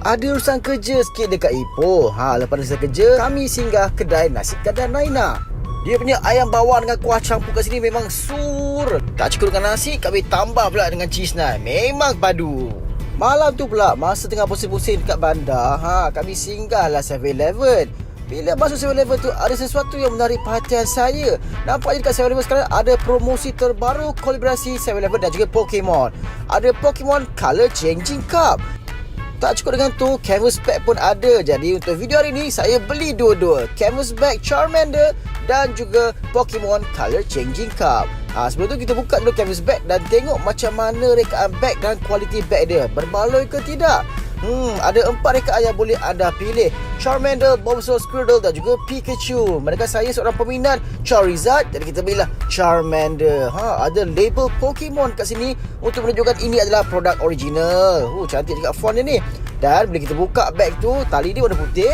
Ada urusan kerja sikit dekat Ipoh. Ha, lepas selesai kerja, kami singgah kedai nasi kadar Naina. Dia punya ayam bawang dengan kuah campur kat sini memang sur. Tak cukup dengan nasi, kami tambah pula dengan cheese naan. Memang padu. Malam tu pula, masa tengah pusing-pusing dekat bandar, ha, kami singgahlah 7-Eleven. Bila masuk 7-Eleven tu ada sesuatu yang menarik perhatian saya. Nampaknya dekat 7-Eleven sekarang ada promosi terbaru kolaborasi 7-Eleven dan juga Pokemon. Ada Pokemon Color Changing Cup. Tak cukup dengan tu, canvas bag pun ada. Jadi untuk video hari ni, saya beli dua-dua. Canvas bag Charmander dan juga Pokemon Color Changing Cup. Ha, sebelum tu kita buka dulu canvas bag dan tengok macam mana rekaan bag dan kualiti bag dia. Berbaloi ke tidak? Hmm, ada empat rekaan yang boleh anda pilih. Charmander, Bulbasaur, Squirtle dan juga Pikachu. Mereka saya seorang peminat Charizard, jadi kita belilah Charmander. Ha, ada label Pokemon kat sini untuk menunjukkan ini adalah produk original. Oh, cantik juga font dia ni. Dan bila kita buka bag tu, tali dia warna putih.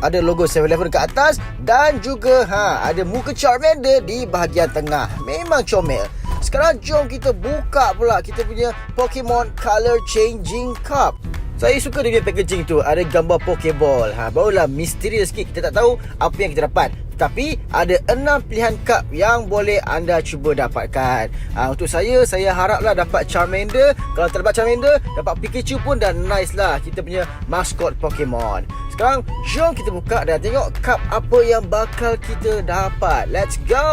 Ada logo 7-Eleven kat atas dan juga ha ada muka Charmander di bahagian tengah. Memang comel. Sekarang jom kita buka pula kita punya Pokemon Color Changing Cup. Saya suka dia packaging tu. Ada gambar Pokeball. Ha, Barulah misterius sikit. Kita tak tahu apa yang kita dapat. Tapi ada enam pilihan cup Yang boleh anda cuba dapatkan. Ha, Untuk saya Saya haraplah dapat Charmander. Kalau tak dapat Charmander Dapat Pikachu pun dah nice lah. Kita punya maskot Pokemon. Sekarang jom kita buka Dan tengok cup apa yang bakal kita dapat. Let's go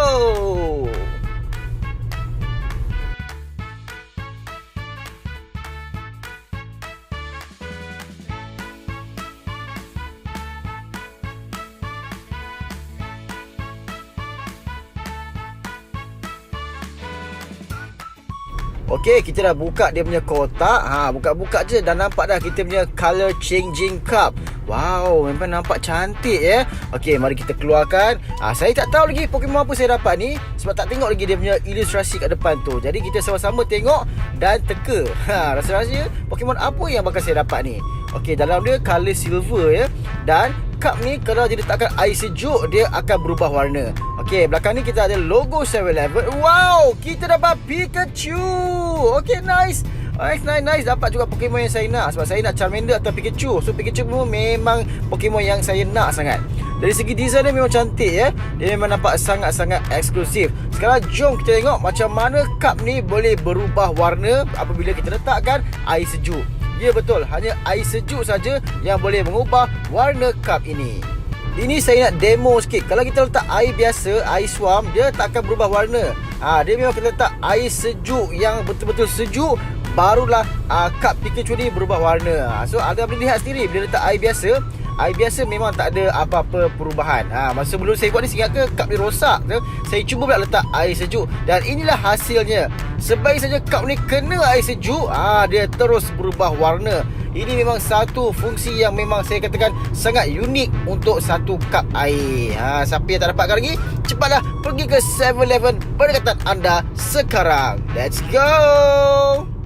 Okey, kita dah buka dia punya kotak. Ha, buka-buka je dah nampak dah kita punya color changing cup. Wow, memang nampak cantik ya. Okey, mari kita keluarkan. Ha, saya tak tahu lagi Pokemon apa saya dapat ni sebab tak tengok lagi dia punya ilustrasi kat depan tu. Jadi kita sama-sama tengok dan teka. Ha, rasa-rasa Pokemon apa yang bakal saya dapat ni? Okey, dalam dia color silver ya. Dan cup ni kalau diletakkan air sejuk dia akan berubah warna. Okey, belakang ni kita ada logo 7-Eleven. Wow, kita dapat Pikachu. Okey, nice. Nice, nice, nice. Dapat juga Pokemon yang saya nak. Sebab saya nak Charmander atau Pikachu. So, Pikachu pun memang Pokemon yang saya nak sangat. Dari segi design dia memang cantik ya. Dia memang nampak sangat-sangat eksklusif. Sekarang jom kita tengok macam mana cup ni boleh berubah warna apabila kita letakkan air sejuk. Ya betul, hanya air sejuk saja yang boleh mengubah warna cup ini. Ini saya nak demo sikit. Kalau kita letak air biasa, air swam, dia tak akan berubah warna. Ha, dia memang kita letak air sejuk yang betul-betul sejuk, barulah uh, cup Pikachu ni berubah warna. Ha, so, anda boleh lihat sendiri bila letak air biasa, air biasa memang tak ada apa-apa perubahan. Ha, masa sebelum saya buat ni, ingat ke cup ni rosak ke? Saya cuba pula letak air sejuk dan inilah hasilnya. Sebaik saja cup ni kena air sejuk, ha, dia terus berubah warna. Ini memang satu fungsi yang memang saya katakan sangat unik untuk satu cup air. Ha, siapa yang tak dapatkan lagi, cepatlah pergi ke 7-Eleven berdekatan anda sekarang. Let's go!